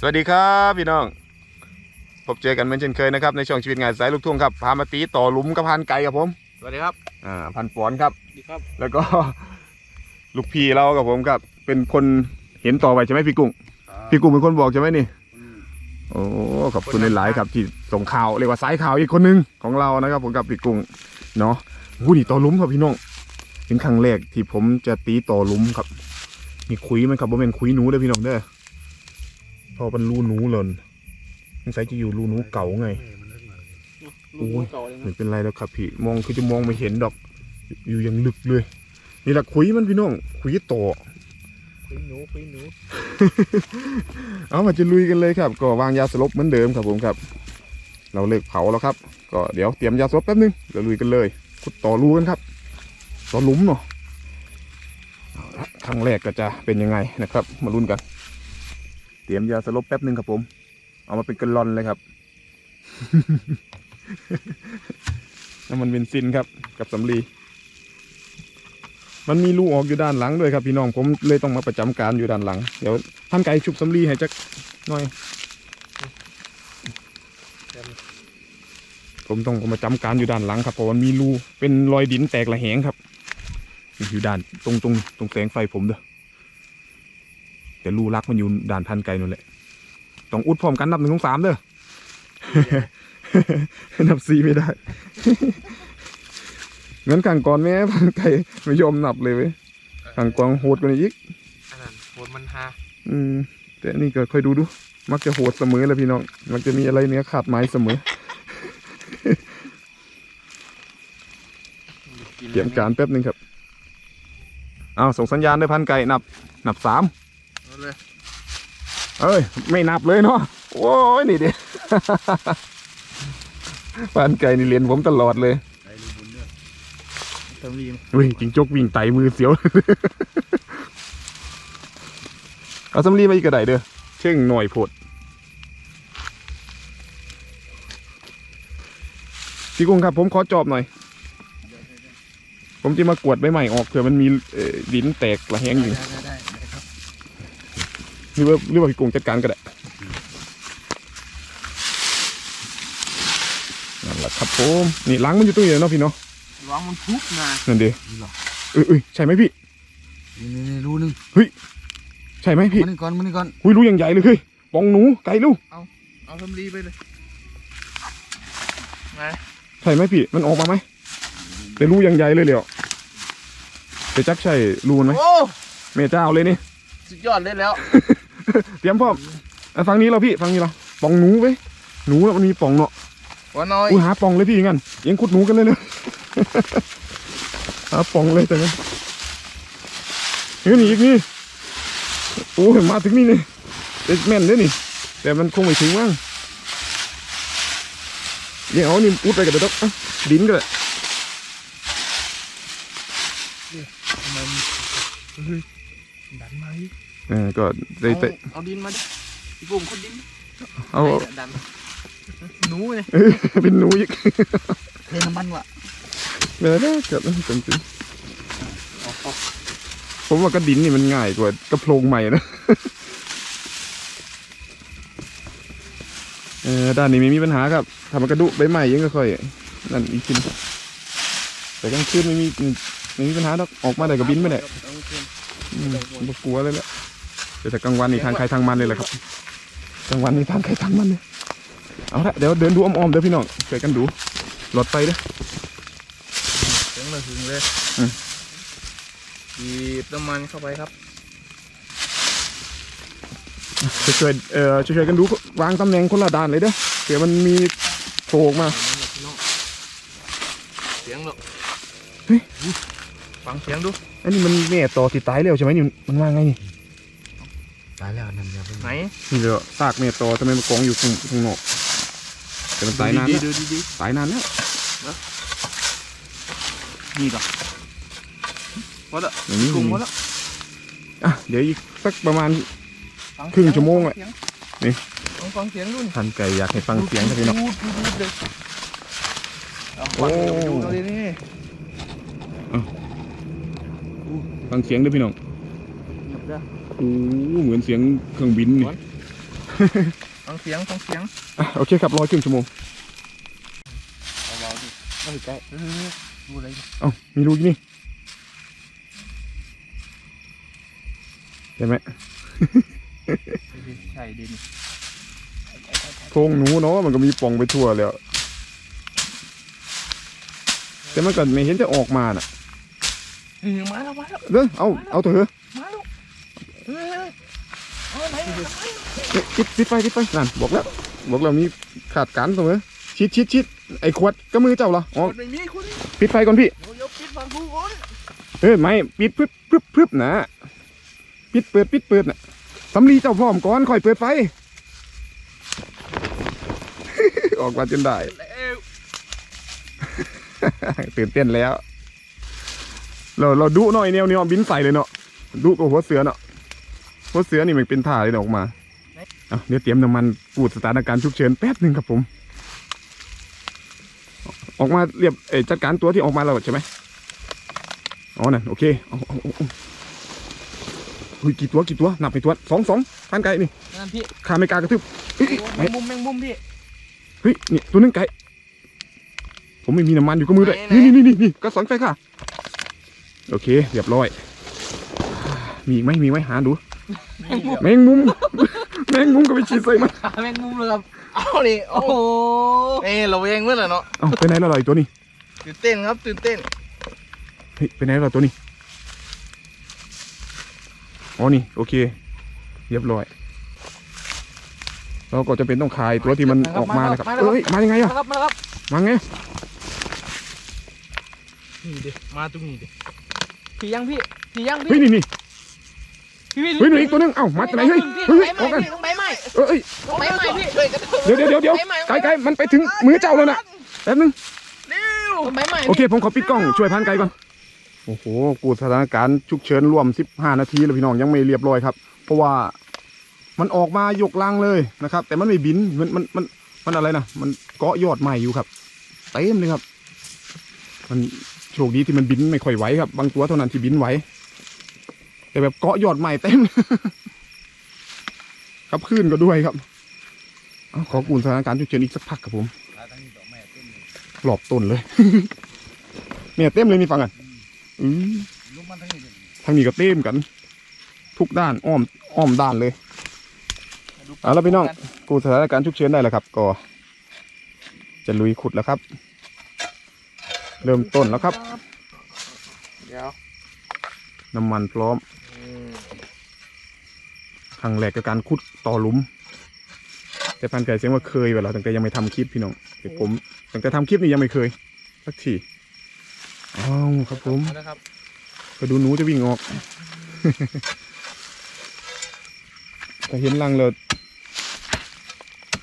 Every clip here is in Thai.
สวัสดีครับพี่น้อง พบเจอกันเหมือนเช่นเคยนะครับในช่องชีวิตงานสายลูกทุ่งครับพามาตีต่อหลุมกับพันไก่ครับผมสวัสดีครับอ่าพันปอนครับสวัสดีครับ แล้วก็ ลูกพี่เรากับผมครับ เป็นคนเห็นต่อไปใช่ไหมพี่กุ้งพี่กุ้งเป็นคนบอกใช่ไหมนี่โอ้ขอบคุณหลายๆครับที่ส่งข่าวเรียกว่าสายข่าวอีกคนหนึงของเรานะครับ ผมกับพี่กุ้งเนาะหูนี่ต่อหลุมครับพี่น้องเป็นครั้งแรกที่ผมจะตีต่อหลุมครับมีคุยไหมครับว่าเป็นคุยหนูเด้อพี่น้องเด้อเพอเป็นรูหนูเลยสงสัยจะอยู่รูหนูเก่าไงโอ้ยเก่าเลยไม่เป็นไรแล้วครับพี่มองคือจะมองไม่เห็นดอก อยู่ยังลึกเลย นี่แหละคุยมันพี่น้องคุยต่อคุยหนูคุยหนูเอามาจะลุยกันเลยครับ ก็วางยาสลบเหมือนเดิมครับผมครับ เราเลิกเผาแล้วครับ ก็เดี๋ยวเตรียมยาสลบแป๊บนึงเดี๋ยวลุยกันเลยขุดต่อรูกันครับต่อหลุมเนาะเอาละครั้งแรกก็จะเป็นยังไงนะครับ มาลุ้นกัน เตรียมยาสลบแป๊บหนึ่งครับผม เอามาเป็นกระลอนเลยครับน้ำมันเบนซินครับ กับสำลี มันมีรูออกอยู่ด้านหลังด้วยครับพี่น้องผมเลยต้องมาประจำการอยู่ด้านหลัง เดี๋ยวท่านไก่ชุบสำลีให้จักหน่อย ผมต้องมาจำการอยู่ด้านหลังครับเพราะมันมีรูเป็นรอยดินแตกระแหงครับ อยู่ด้านตรงตรงตรงแสงไฟผมเด้อ แต่รูรักมันอยู่ด้านพันไก่นั่นแหละต้องอุดพร้อมกันนับหนึ่งสองสามเด้อนับสี่ไม่ได้งั้นขังก่อนแม่พันไก่ไม่ยอมนับเลยเว้ยขังกวางโหดกว่านี้อีกอันนั้นโหดมันฮาอืม แต่นี่ก็ค่อยดูดู มักจะโหดเสมอเลยพี่น้อง มักจะมีอะไรเนื้อขาดไม้เสมอเตรียมการแป๊บหนึงครับ เอาส่งสัญญาณด้วยพันไก่นับ นับสาม เอาเลยเอ้ย ไม่นับเลยเนาะโอ้ยนี่เด็พันไก่นี่เรียนผมตลอดเลยใส่ลูกบุญด้วยตำลีมเฮ้ยจิงจกวิ่งไต่มือเสียว เอาสำลีมาอีกกระไดเด้อเช่งหน่อยโพดพี่กุ้งครับผมขอจอบหน่อย ผมจะมากวดใบใหม่ออกเผื่อมันมีเอ่อดินแตกระแหงอยู่ ได้ได้ได้ได้ครับ หรือว่าหรือว่าพี่กุ้งจัดการก็ได้นั่นแหละครับผมนี่ล้างมันอยู่ตรงนี้เนาะพี่เนาะวางมันทุบนะนั่นดีนี่หรอเอ้ยเอ้ยใช่ไหมพี่นี่นี่นี่รูหนึงใช่ไหมพี่มานี่ก่อนมานี่ก่อนหุยรู้อย่างใหญ่เลยเฮ้ยปองหนูไก่ลูกเอาตำลีไปเลยมาใช่ไหมพี่มันออกมาไหมแต่รูอย่างใหญ่เลยเลยอะแต่จักใช่รูมันไหมโอ้เมเจ้าเลยนี่สุดยอดเลยแล้ว เตรียมพร้อมอะฟังนี้เราพี่ฟังนี้เราปองหนูไว้ยหนูน่ะมันมีปองเนาะหัวน้อยอุ้ยหาปองเลยพี่งั้นยังขุดหนูกันเลยเนอะหาปองเลยแต่งั้นเฮ้ยนี่อีกนี่โอ้ยมาถึงนี่นี่แต่แม่นเลยนี่ แต่มันคงไม่ถึงมั้งเดี๋ยวเอานี่อุดไปกันเดี๋ยวดอกอะดินก็ได้ทำไมมันเฮ้ยดันไหม เออก็ได้เอาแต่เอาดินมาดิพี่กุ้งคนดินเอาไหนดันหนูเลยเออเป็นหนูอีกเทน้ำมันว่ะไม่ได้แล้วเกิดอะไรจริงเอาเอาๆผมว่ากระดินนี่มันง่ายกว่ากระโพรงใหม่นะเออด้านนี้ไม่มีปัญหาครับทำมันกระดุใบใหม่ยังก็ค่อยนั่นอีกทีแต่กลางคืนไม่มีไม่มีปัญหาดอกออกมาได้ก็บินไม่ได้เอาเพิ่มอืมไม่กลัวเลยแหละ แต่กลางวันนี่ทางใครทางมันเลยแหละครับกลางวันนี่ทางใครทางมันเลยเอาละเดี๋ยวเดินดูอ้อมๆเด้อพี่น้องช่วยกันดูหลอดไฟเด้อเสียงระหึงเลยอืมบีบน้ำมันเข้าไปครับช่วยๆเอ่อช่วยๆกันดูวางตำแหน่งคนละด้านเลยเด้อเผื่อมันมีโผล่ออกมาเสียงหรอกเฮ้ยฟังเสียงดูอันนี้มันแม่ต่อที่ตายแล้วใช่ไหมนี่มันว่าไงนี่ ตายแล้วนั่นเดียวไหนนี่เดี๋ยวซากแม่ต่อทำไมมันกองอยู่ข้างข้างนอกแต่มันตายนานดีแล้วๆดูดีตายนานแล้วๆนี่ก่อนพอละอย่างนี้กลุ่มพอละอะเดี๋ยวอีกสักประมาณฟัครึ่งชั่วโมงอะฟัเสียนี่ลองฟังเสียงดูนี่ท่านไก่อยากให้ฟังเสียงครับพี่น้องดูดูดูเลยลองฟังโอ้ดูเอาดินี่ฟังเสียงด้วยพี่น้องหยับเด้อ โอ้เหมือนเสียงเครื่องบินนี่หวานฟังเสียงฟังเสียงอะโอเคครับรอครึ่งชั่วโมง เบาๆดิไม่ใกล้เออดูอะไรดิเอ้ามีรูอีกนี่เห็นไหมใช่ดินโพรงหนูเนาะมันก็มีป่องไปทั่วแล้ว แต่มันก็ไม่เห็นจะออกมาน่ะเออมาแล้วมาแล้วเด้อเอาเอาเถอะมา แล้วเออเอาไหนเอ้ยปิดปิดไฟปิดไฟนั่นบอกแล้ว บอกแล้วมีขาดการเสมอชิดชิดชิดไอ้ขวดก็มือเจ้าเหรออ๋อไม่มีคุณปิดไฟก่อนพี่เดี๋ยวปิดฟังกูก่อนเอ้ยไม่ปิดพึบพึบพึบนะปิดเปิดปิดเปิดน่ะสำลีเจ้าพร้อมก่อนค่อยเปิดไฟออกมาจนได้แล้วตื่นเต้นแล้ว เราเราดุหน่อยแนวเนี้ยบินใส่เลยเนาะดุกับหัวเสือเนาะ หัวเสือนี่มันเป็นท่าเลยเนาะออกมาเอาเดี๋ยวเตรียมน้ำมันปูดสถานการณ์ฉุกเฉินแป๊บหนึ่งครับผม ออกมาเรียบจัดการตัวที่ออกมาแล้วใช่ไหมอ๋อนั่นโอเคเอาเอาเอาเฮ้ยกี่ตัวกี่ตัวนับไปตัวสองสองพันไก่นี่นั่นพี่ขาไม่กากระทืบแมงมุมแมงมุมพี่เฮ้ยนี่ตัวนึงไก่ผมไม่มีน้ำมันอยู่กับมือด้วยนี่นี่นี่นี่ก็สอนไฟค่ะ โอเคเรียบร้อย มีไหมมีไหมหาดู แมงมุมแมงมุม แมงมุมก็ไปฉีดใส่มันขาแมงมุมเลยครับ เอานี่โอ้โหเอ้ยเราเองเมื่อไหร่เนาะเอ้าไปไหนแล้วล่ะไอ้ตัวนี้ตื่นเต้นครับตื่นเต้นเฮ้ยไปไหนแล้วล่ะตัวนี้อ๋อนี่โอเคเรียบร้อยเราก็จะเป็นต้องคายตัวที่มันออกมานะครับเอ้ยมายังไงมาอะแล้วครับมาแล้วครับมาไงนี่ดิมาตรงนี้ดิพี่ยังพี่พี่ยังพี่เฮ้ยนี่นี่พี่พี่ เฮ้ยหนูอีกตัวนึงเอ้ามาจากไหนเฮ้ยพี่เฮ้ยต้อองอกกันใบใหม่พี่เอ้ยต้องใบใหม่พี่ช่วยกันเดี๋ยวเดี๋ยวเดี๋ยวเดี๋ยวใบใหม่ไกลไกลมันไปถึงมือเจ้าแล้วนะแป๊บนึงเร็วต้องใบใหม่โอเคผมขอปิดกล้องช่วยพันไกลก่อนโอ้โหกูสถานการณ์ฉุกเฉินรวม 15 นาทีแล้วพี่น้องยังไม่เรียบร้อยครับ เพราะว่ามันออกมายกลังเลยนะครับ แต่มันไม่บินมันมันมันมันอะไรนะมันเกาะยอดใหม่อยู่ครับเต็มเลยครับ มันโชคดีที่มันบินไม่ค่อยไหวครับ บางตัวเท่านั้นที่บินไหว แต่แบบเกาะยอดใหม่เต็ม ครับขึ้นก็ด้วยครับเอาขอกูสถานการณ์ฉุกเฉินอีกสักพักครับผมหลอบต้นเลยเนี่ยเต็มเลยนี่ฟังกันอือทางนี้ก็เต็มกัน ทุกด้านอ้อมอ้อมด้านเลยเอาละพี่น้องกูสถานการณ์ฉุกเฉินได้แล้วครับ ก็ จะลุยขุดแล้วครับ เริ่มต้นแล้วครับ เดี๋ยว น้ำมันพร้อมครั้งแรกกับการขุดต่อหลุม แต่พันไก่เสียงว่าเคยไปแล้วตั้งแต่ยังไม่ทำคลิปพี่น้องแต่ผมตั้งแต่ทำคลิปนี่ยังไม่เคยสักทีอ้าวครับผมเอาละครับไปดูหนูจะวิ่งออกถ้าเห็นรังเลย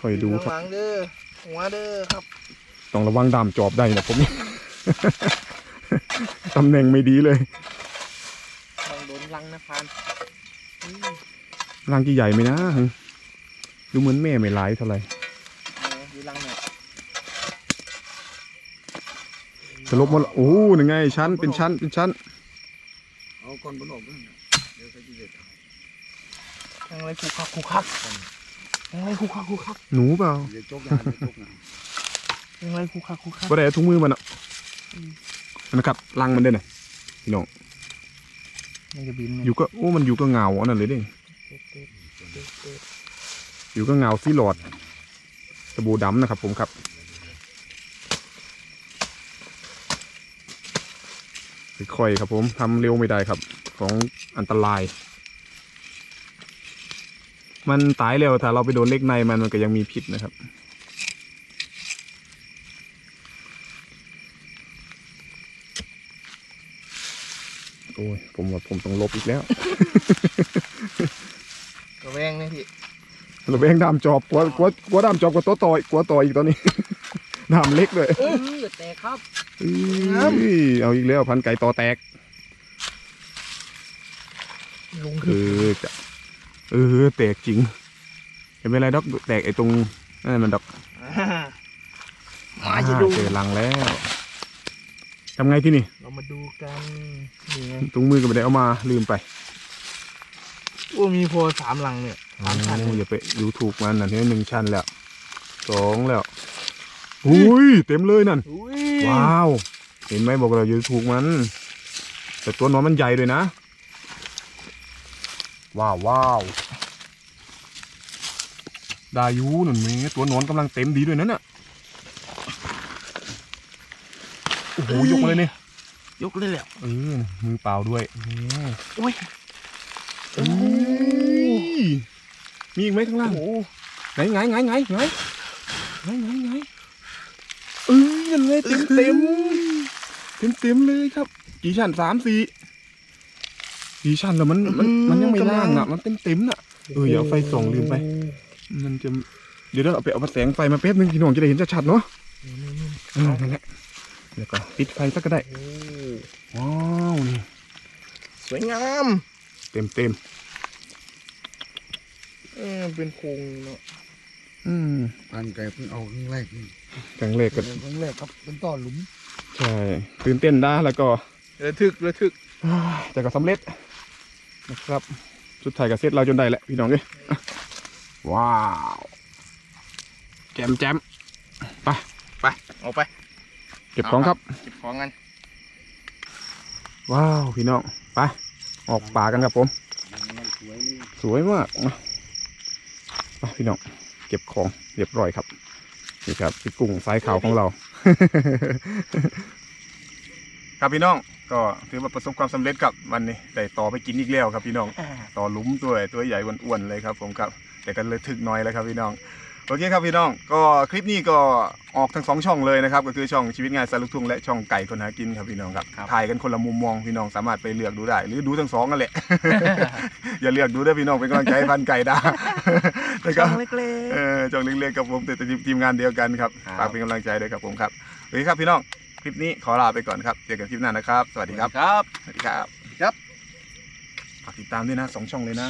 คอยดูครับหลังเด้อหัวเด้อครับ ต้องระวังดามจอบได้นะผมตำแหน่งไม่ดีเลยล องโดนลังนะพานอืมรังกี่ใหญ่ไหมนะดูเหมือนแม่ไม่ร้ายเท่าไหร่เนี่ยอยู่ลังเนี่ยจะลบหมดละโอ้หนึ่งไงชั้นเป็นชั้นเป็นชั้นเอาก่อนบนออกด้วยเดี๋ยวใครจะเด็ดยังไรคุกคักคุกคักยังไรคุกคักคุกคักหนูเปล่าเดี๋ยวจกงานเดี๋ยวจกงานยังไรคุกคักคุกคักก็ได้เอาถุงมือมันอะนะครับรังมันเด้น่ะพี่น้อง มันจะบินอยู่ก็โอ้มันอยู่ก็เงาอันนั้นเลยด้อยู่ก็เงาซีหลอดสบู่ดำนะครับ ผมครับค่อยๆครับ ผมทำเร็วไม่ได้ครับ ของอันตราย มันตายแล้วถ้าเราไปโดนเล็กในมันมันก็ยังมีพิษนะครับ อ้ยผมว่าผมต้องลบอีกแล้วกระแวงนี่พี่เราแบงดามจอบกลัวกลัวกลัวดามจอบกลัวตัวต่อยกลัวต่ออีกตอนนี้ ดามเล็กเลยเออแตกครับอื้อเอาอีกแล้วพันไก่ต่อแตกลุงเออจะเออแตกจริงเห็นไหมไรดอกแตกไอ้ตรงนั่นมันดอกมาจะดูเจอรังแล้ว ทำไงที่นี่ เรามาดูกันนี่ไงตรงมือก็ไม่ได้เอามาลืมไปโอ้มีโพสามลังเนี่ยอสามชั้นโอ้อย่าไปดูถูกมันนั่นนี่หนึ่งชั้นแล้วสองแล้วอุ้ยเต็มเลยนั่นอุ้ยว้าว เห็นไหมบอกเราอย่าดูถูกมัน แต่ตัวน้องมันใหญ่ด้วยนะ ว้าวว้าวดายูนั่นเมตัวหนอนกำลังเต็มดีด้วยนั่นน่ะ โอ้โหยกมาเลยเนี่ยยกเลยแหละเออมือเปล่าด้วยนี่อุ้ยเอ้ยมีอีกไหมข้างล่างโอ้โหไหนไงไงไงไงไงไงไงเอ้ยยังไงเต็มเต็มเต็มเต็มๆเลยครับกี่ชั้นสามสี่กี่ชั้นแล้วมันมันมันยังไม่ล่างอะ มันเต็มเต็มๆน่ะเอออย่าเอาไฟส่องลืมไป มันจะเดี๋ยวเราเอาไปเอามาแสงไฟมาแป๊บนึงพี่น้องจะได้เห็นชัดๆเนาะเออนั่นแหละ เดี๋ยวก็ปิดไฟสักก็ได้โอ้ว้าวนี่สวยงาม เต็มเต็มเออเป็นโครงเนาะๆอืมพันไก่เพิ่งเอาครั้งแรกนี่แข็งเลขคกันรั้งแรกครับเป็นต่อหลุม ใช่ตื่นเต้นได้แล้วก็ระทึกระทึกแต่ก็สำเร็จนะครับสุดท้ายก็เสร็จเราจนได้แหละพี่น้องเอ้ยอะว้าวแจมแจมไปไปเอาไป เก็บของครับ เก็บของกัน ว้าวพี่น้อง ไป ออกป่ากันครับผมมันสวยนี่สวยมากนะไปพี่น้อง เก็บของเรียบร้อยครับ นี่ครับพี่กุ้งสายขาวของเรา ครับพี่น้อง ก็ถือว่าประสบความสำเร็จกับวันนี้ได้ต่อไปกินอีกแล้วครับพี่น้อง ต่อหลุมตัวตัวใหญ่อ้วนๆเลยครับ ผมครับ แต่ก็เลยถึกหน้อยแล้วครับพี่น้อง โอเคครับพี่น้องก็คลิปนี้ก็ออกทั้งสองช่องเลยนะครับก็คือช่องชีวิตงานสายลูกทุ่งและช่องไก่คนหากินครับพี่น้องครับ ถ่ายกันคนละมุมมองพี่น้องสามารถไปเลือกดูได้ หรือดูทั้งสองกันแหละ อย่าเลือกดูด้วยพี่น้องเป็นกำลังใจให้พันไก่ดานะคช่รัอบงเล็กเออช่องเล็กๆกับผมแต่ทีมทีมงานเดียวกันครับครับ ฝากเป็นกำลังใจด้วยครับผมครับโอเคครับพี่น้องคลิปนี้ขอลาไปก่อนครับเจอกันคลิปหน้านะครับ สวัสดีครับ ครับ สวัสดีครับครับ ฝากติดตามด้วยนะสองช่องเลยนะ